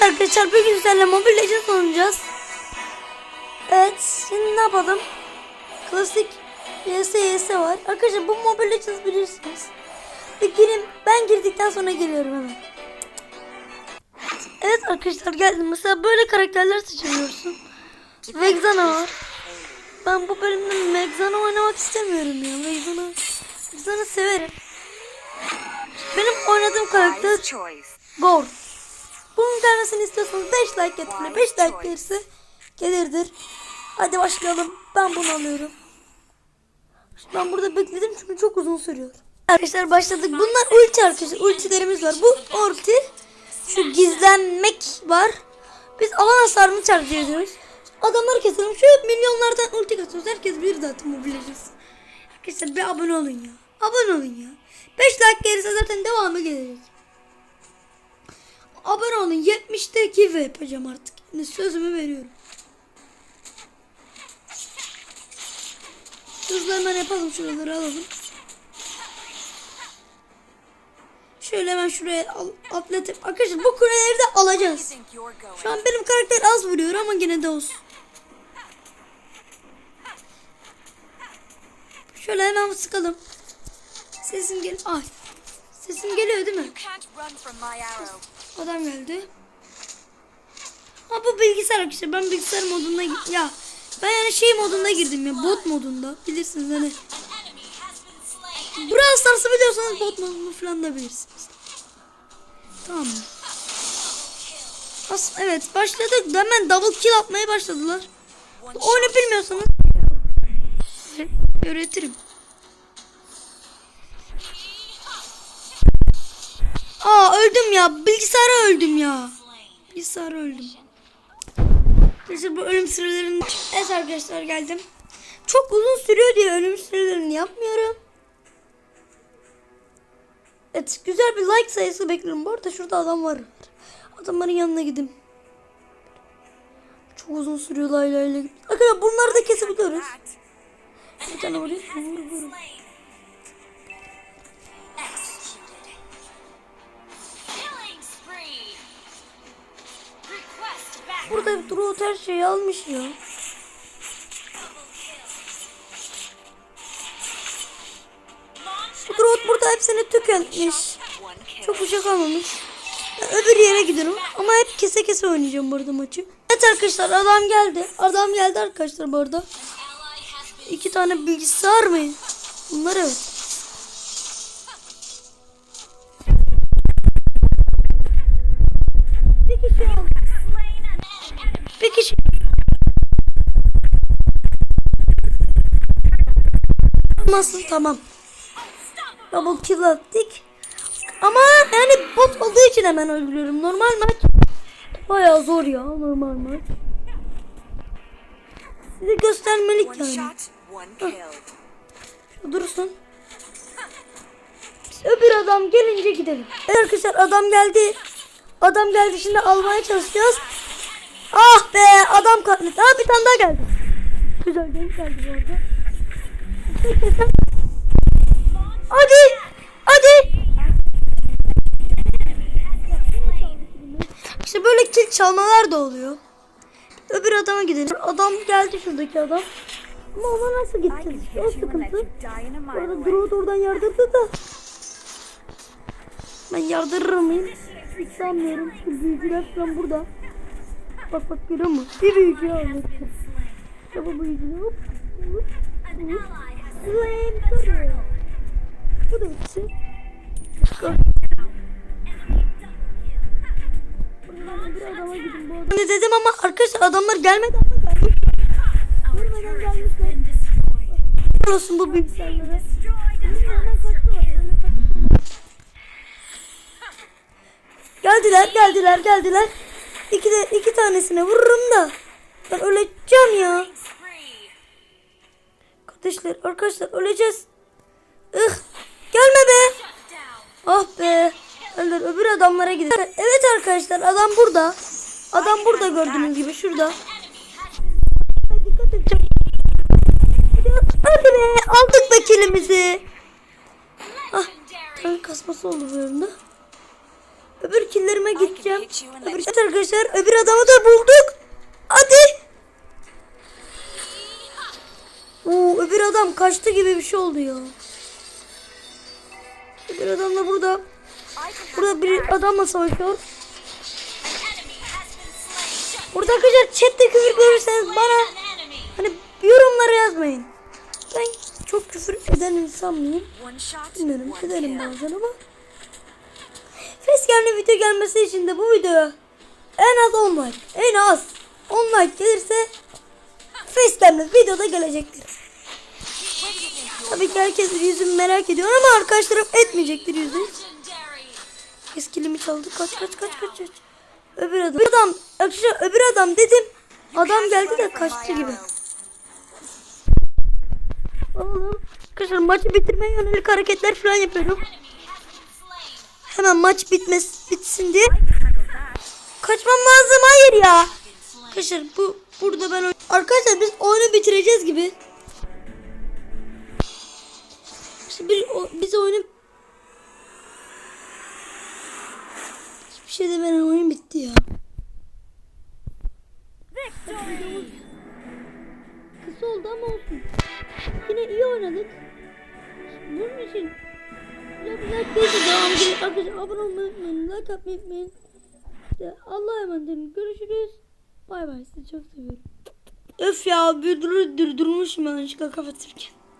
Evet arkadaşlar bugün sizlerle Mobile Legends oynayacağız. Evet şimdi ne yapalım? Klasik YS YS var. Arkadaşlar bu Mobile Legends bilirsiniz. Bir girin ben girdikten sonra geliyorum hemen. Evet arkadaşlar geldim. Mesela böyle karakterler seçiyorsun. Vexana var. Ben bu bölümde Vexana oynamak istemiyorum ya. Vexana, Vexana severim. Benim oynadığım karakter Wise choice. Gol. Bunun gelmesini istiyorsanız 5 like getirin. 5 like gelirse gelirdir. Hadi başlayalım. Ben bunu alıyorum. Ben burada bekledim çünkü çok uzun sürüyor. Arkadaşlar başladık. Bunlar ulti arkadaşlar. Ultilerimiz var. Bu ulti şu gizlenmek var. Biz alan hasarını tercih ediyoruz. Adamları keselim. Şu milyonlardan ulti kasıyoruz. Herkes bir zaten Legends. Arkadaşlar bir abone olun ya. Abone olun ya. 5 like gelirse zaten devamı gelecek. Abone olun. 70'te 2 ve yapacağım artık. Yani sözümü veriyorum. Hızlı hemen yapalım şuraları alalım. Şöyle hemen şuraya al, atlatıp. Arkadaşlar bu kuleleri de alacağız. Şu an benim karakter az vuruyor ama gene de olsun. Şöyle hemen sıkalım. Sesim gel. Ay. Sesim geliyor değil mi? Adam geldi. Ha bu bilgisayar arkadaşlar. Ben bilgisayar modunda gi- ya ben yani şey modunda girdim ya bot modunda. Bilirsiniz hani. Brawl Stars'ı biliyorsanız bot modunu falan da bilirsiniz. Tamam? As evet başladık. Hemen double kill atmaya başladılar. Oyunu bilmiyorsanız öğretirim. Aa öldüm ya. Bilgisayara öldüm ya. Bilgisayara öldüm. İşte bu ölüm sürelerini... Evet arkadaşlar geldim. Çok uzun sürüyor diye ölüm sürelerini yapmıyorum. Evet güzel bir like sayısı bekliyorum. Bu arada şurada adam var. Adamların yanına gideyim. Çok uzun sürüyor lay lay lay. Arkadaşlar bunları da kesebiliyoruz. Bir tane vurayım. Vur, vur. Burada Droot her şeyi almış ya. Bu Droot burada hepsini tüketmiş. Çok bir kalmamış. Ben öbür yere gidiyorum ama hep kese kese oynayacağım bu arada maçı. Evet arkadaşlar adam geldi. Adam geldi arkadaşlar bu arada. İki tane bilgisayar mı? Bunlar evet. Nasıl? Tamam. Double kill attık. Ama yani bot olduğu için hemen öldürüyorum. Normal maç bayağı zor ya normal maç. Size göstermelik yani. kill. Dursun. Biz öbür adam gelince gidelim. Evet arkadaşlar adam geldi. Adam geldi şimdi almaya çalışacağız. Ah be adam katletti. Aa bir tane daha geldi. Güzel denk geldi bu arada. Hadi. Hadi. İşte böyle kill çalmalar da oluyor. Öbür adama gidelim. Adam geldi şuradaki adam. Ama ona nasıl gideceğiz? O sıkıntı. Orada. Droid oradan yardırdı da. Ben yardırır mıyım? Hiç sanmıyorum. Büyücüler falan burada. Bak bak görüyor musun? Bir büyücü aldı. Bu büyücü. Hop. Hop. Hop. Flame Bu da gidin bu adam. Ne dedim ama arkadaşlar adamlar gelmedi ama gelmiş. Görmeden gelmişler. olsun bu bilgisayarlara. Geldiler, geldiler, geldiler. İki de iki tanesine vururum da ben öleceğim ya. Spree. Kardeşler, arkadaşlar öleceğiz. Ih, gelme be. Ah be. Öldür, öbür adamlara gidelim. Evet arkadaşlar, adam burada. Adam burada gördüğünüz gibi şurada. Dikkat edeceğim. Hadi be, aldık be kilimizi. Ah, tank kasması oldu bu bölümde. Öbür killerime gideceğim. Öbür, evet arkadaşlar öbür adamı da bulduk. Hadi. Oo, öbür adam kaçtı gibi bir şey oldu ya. Öbür adam da burada. Burada bir adamla savaşıyor. Burada arkadaşlar chatte küfür görürseniz bana hani yorumlara yazmayın. Ben çok küfür eden insan mıyım? Bilmiyorum ederim bazen ama. Facecam'le video gelmesi için de bu videoya en az 10 like. En az 10 like gelirse Facecam'le videoda gelecektir. Tabii ki herkes yüzümü merak ediyor ama arkadaşlarım etmeyecektir yüzü. Eskilimi çaldı. Kaç kaç kaç kaç kaç. Öbür adam. Öbür adam. Öbür adam dedim. Adam geldi de kaçtı gibi. Oğlum. Arkadaşlar maçı bitirmeye yönelik hareketler falan yapıyorum. Hemen maç bitmez bitsin diye. Kaçmam lazım. Hayır ya. Arkadaşlar bu burada ben Arkadaşlar biz oyunu bitireceğiz gibi. İşte bir, o, biz oyunu Hiçbir şey demeden oyun bitti ya. Kısa oldu ama olsun. Yine iyi oynadık. Bunun için keyifli devam edelim. Arkadaşlar abone olmayı unutmayın. Like atmayı unutmayın. Allah'a emanet olun. Görüşürüz. Bay bay. Sizi çok seviyorum. Öf ya bir dur durdurmuşum yanlışlıkla kapatırken.